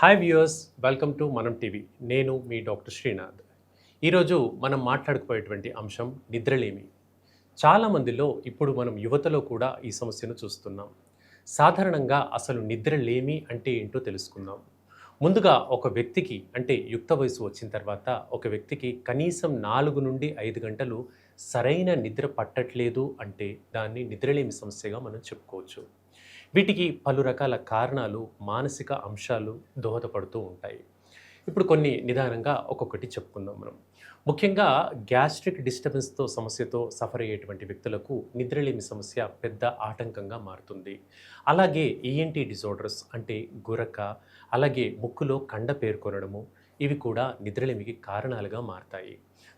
Hi viewers welcome to Manam TV నేను మీ doctor Srinath. ఈరోజు మనం మాట్లాడుకుపోయేటువంటి అంశం నిద్రలేమి. చాలామందిలో ఇప్పుడు మనం యువతలో కూడా ఈ సమస్యను చూస్తున్నాం. సాధారణంగా అసలు నిద్రలేమి అంటే ఏంటో తెలుసుకుందాం. ముందుగా ఒక వ్యక్తికి అంటే యుక్త వయసు వచ్చిన తర్వాత ఒక వ్యక్తికి కనీసం నాలుగు నుండి ఐదు గంటలు సరైన నిద్ర పట్టట్లేదు అంటే దాన్ని నిద్రలేమి సమస్యగా మనం చెప్పుకోవచ్చు. వీటికి పలు రకాల కారణాలు మానసిక అంశాలు దోహదపడుతూ ఉంటాయి. ఇప్పుడు కొన్ని నిదానంగా ఒక్కొక్కటి చెప్పుకుందాం మనం. ముఖ్యంగా గ్యాస్ట్రిక్ డిస్టర్బెన్స్తో సమస్యతో సఫర్ అయ్యేటువంటి వ్యక్తులకు నిద్రలేమి సమస్య పెద్ద ఆటంకంగా మారుతుంది. అలాగే ఈఎన్టీ డిజార్డర్స్ అంటే గురక అలాగే ముక్కులో కండ పేర్కొనడము ఇవి కూడా నిద్రలేమికి కారణాలుగా మారతాయి.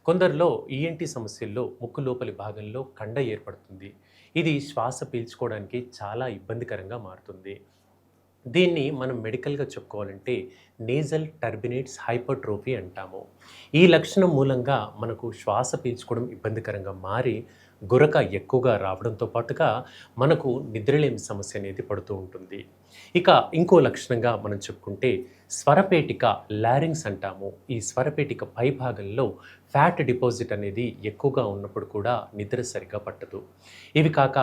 కొందరిలో ఈఎన్టీ సమస్యల్లో ముక్కు లోపలి భాగంలో కండ ఏర్పడుతుంది. ఇది శ్వాస పీల్చుకోవడానికి చాలా ఇబ్బందికరంగా మారుతుంది. దీన్ని మనం మెడికల్గా చెప్పుకోవాలంటే నేజల్ టర్బినేట్స్ హైపర్ట్రోఫీ అంటాము. ఈ లక్షణం మూలంగా మనకు శ్వాస పీల్చుకోవడం ఇబ్బందికరంగా మారి గురక ఎక్కువగా రావడంతో పాటుగా మనకు నిద్రలేమి సమస్య అనేది పడుతూ ఉంటుంది. ఇక ఇంకో లక్షణంగా మనం చెప్పుకుంటే స్వరపేటిక లారింగ్స్ అంటాము. ఈ స్వరపేటిక పై భాగంలో ఫ్యాట్ డిపాజిట్ అనేది ఎక్కువగా ఉన్నప్పుడు కూడా నిద్ర సరిగా పట్టదు. ఇవి కాక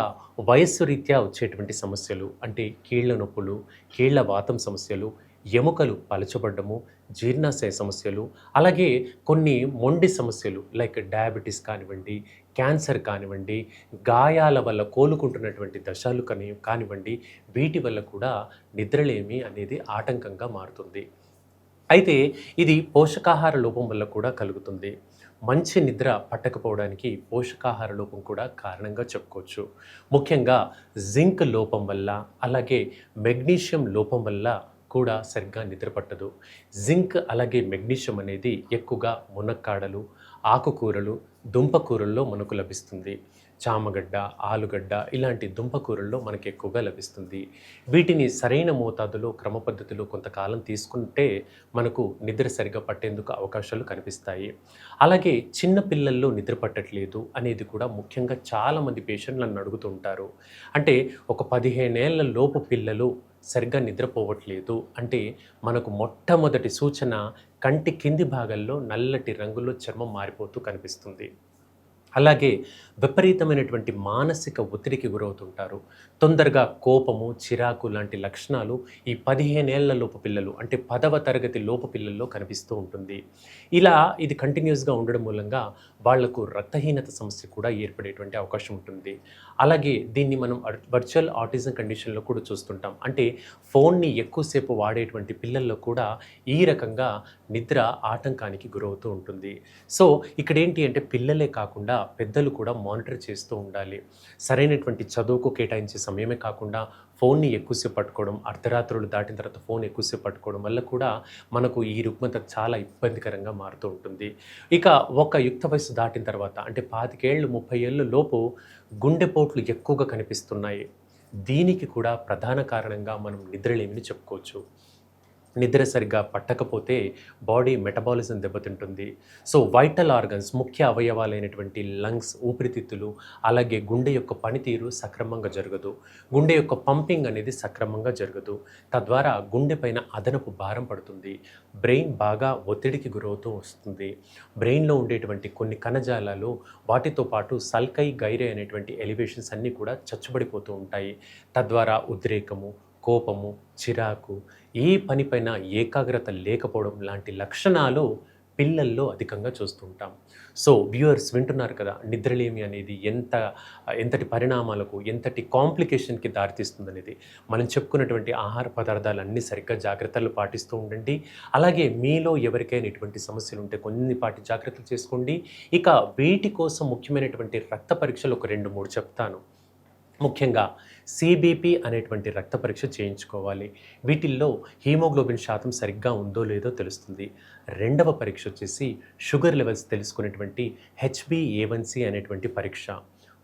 వయస్సు రీత్యా వచ్చేటువంటి సమస్యలు అంటే కీళ్ళ నొప్పులు కీళ్ళ వాతం సమస్యలు ఎముకలు పలచబడ్డము జీర్ణాశయ సమస్యలు అలాగే కొన్ని మొండి సమస్యలు లైక్ డయాబెటీస్ కానివ్వండి క్యాన్సర్ కానివ్వండి గాయాల వల్ల కోలుకుంటున్నటువంటి దశలు కాని కానివ్వండి వీటి వల్ల కూడా నిద్రలేమి అనేది ఆటంకంగా మారుతుంది. అయితే ఇది పోషకాహార లోపం వల్ల కూడా కలుగుతుంది. మంచి నిద్ర పట్టకపోవడానికి పోషకాహార లోపం కూడా కారణంగా చెప్పుకోవచ్చు. ముఖ్యంగా జింక్ లోపం వల్ల అలాగే మెగ్నీషియం లోపం వల్ల కూడా సరిగ్గా నిద్రపట్టదు. జింక్ అలాగే మెగ్నీషియం అనేది ఎక్కువగా మునక్కాడలు ఆకుకూరలు దుంపకూరల్లో మనకు లభిస్తుంది. చామగడ్డ ఆలుగడ్డ ఇలాంటి దుంపకూరల్లో మనకి ఎక్కువగా లభిస్తుంది. వీటిని సరైన మోతాదులో క్రమ పద్ధతిలో కొంతకాలం తీసుకుంటే మనకు నిద్ర సరిగా పట్టేందుకు అవకాశాలు కనిపిస్తాయి. అలాగే చిన్న పిల్లల్లో నిద్ర పట్టట్లేదు అనేది కూడా ముఖ్యంగా చాలామంది పేషెంట్లు నన్ను అడుగుతుంటారు. అంటే ఒక పదిహేనేళ్ళ లోపు పిల్లలు సరిగ్గా నిద్రపోవట్లేదు అంటే మనకు మొట్టమొదటి సూచన కంటి కింది భాగంలో నల్లటి రంగులో చర్మం మారిపోతూ కనిపిస్తుంది. అలాగే విపరీతమైనటువంటి మానసిక ఒత్తిడికి గురవుతుంటారు. తొందరగా కోపము చిరాకు లాంటి లక్షణాలు ఈ పదిహేనేళ్ళ లోపు పిల్లలు అంటే పదవ తరగతి లోపు పిల్లల్లో కనిపిస్తూ ఉంటుంది. ఇలా ఇది కంటిన్యూస్గా ఉండడం మూలంగా వాళ్ళకు రక్తహీనత సమస్య కూడా ఏర్పడేటువంటి అవకాశం ఉంటుంది. అలాగే దీన్ని మనం వర్చువల్ ఆటిజం కండిషన్లో కూడా చూస్తుంటాం. అంటే ఫోన్ని ఎక్కువసేపు వాడేటువంటి పిల్లల్లో కూడా ఈ రకంగా నిద్ర ఆటంకానికి గురవుతూ ఉంటుంది. సో ఇక్కడ ఏంటి అంటే పిల్లలే కాకుండా పెద్దలు కూడా మానిటర్ చేస్తూ ఉండాలి. సరైనటువంటి చదువుకు కేటాయించే సమయమే కాకుండా ఫోన్ని ఎక్కువసేపు పట్టుకోవడం అర్ధరాత్రులు దాటిన తర్వాత ఫోన్ ఎక్కువసేపు పట్టుకోవడం వల్ల కూడా మనకు ఈ రుగ్మత చాలా ఇబ్బందికరంగా మారుతూ ఉంటుంది. ఇక ఒక యుక్త వయసు దాటిన తర్వాత అంటే పాతికేళ్ళు ముప్పై ఏళ్ళు లోపు గుండెపోట్లు ఎక్కువగా కనిపిస్తున్నాయి. దీనికి కూడా ప్రధాన కారణంగా మనం నిద్రలేమిని చెప్పుకోవచ్చు. నిద్ర సరిగ్గా పట్టకపోతే బాడీ మెటబాలిజం దెబ్బతింటుంది. సో వైటల్ ఆర్గన్స్ ముఖ్య అవయవాలైనటువంటి లంగ్స్ ఊపిరితిత్తులు అలాగే గుండె యొక్క పనితీరు సక్రమంగా జరగదు. గుండె యొక్క పంపింగ్ అనేది సక్రమంగా జరగదు. తద్వారా గుండె పైన అదనపు భారం పడుతుంది. బ్రెయిన్ బాగా ఒత్తిడికి గురవుతూ వస్తుంది. బ్రెయిన్లో ఉండేటువంటి కొన్ని కణజాలాలు వాటితో పాటు సల్కై గైరే అనేటువంటి ఎలివేషన్స్ అన్నీ కూడా చచ్చుబడిపోతూ ఉంటాయి. తద్వారా ఉద్రేకము కోపము చిరాకు ఏ పనిపైన ఏకాగ్రత లేకపోవడం లాంటి లక్షణాలు పిల్లల్లో అధికంగా చూస్తుంటాం సో వ్యూవర్స్ వింటున్నారు కదా నిద్రలేమి అనేది ఎంత ఎంతటి పరిణామాలకు ఎంతటి కాంప్లికేషన్కి దారితీస్తుంది మనం చెప్పుకున్నటువంటి ఆహార పదార్థాలు అన్నీ సరిగ్గా జాగ్రత్తలు పాటిస్తూ ఉండండి. అలాగే మీలో ఎవరికైనా ఇటువంటి సమస్యలు ఉంటే కొన్నిపాటి జాగ్రత్తలు చేసుకోండి. ఇక వీటి కోసం ముఖ్యమైనటువంటి రక్త పరీక్షలు ఒక రెండు మూడు చెప్తాను. ముఖ్యంగా సిబిపి అనేటువంటి రక్త పరీక్ష చేయించుకోవాలి. వీటిల్లో హీమోగ్లోబిన్ శాతం సరిగ్గా ఉందో లేదో తెలుస్తుంది. రెండవ పరీక్ష వచ్చేసి షుగర్ లెవెల్స్ తెలుసుకునేటువంటి హెచ్బిఏవన్సి అనేటువంటి పరీక్ష.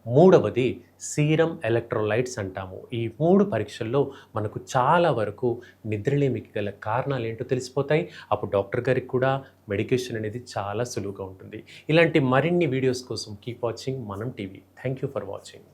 మూడవది సీరం ఎలక్ట్రోలైట్స్ అంటాము. ఈ మూడు పరీక్షల్లో మనకు చాలా వరకు నిద్రలేమికి గల కారణాలు ఏంటో తెలిసిపోతాయి. అప్పుడు డాక్టర్ గారికి కూడా మెడికేషన్ అనేది చాలా సులువుగా ఉంటుంది. ఇలాంటి మరిన్ని వీడియోస్ కోసం keep watching Manam TV. Thank you for watching.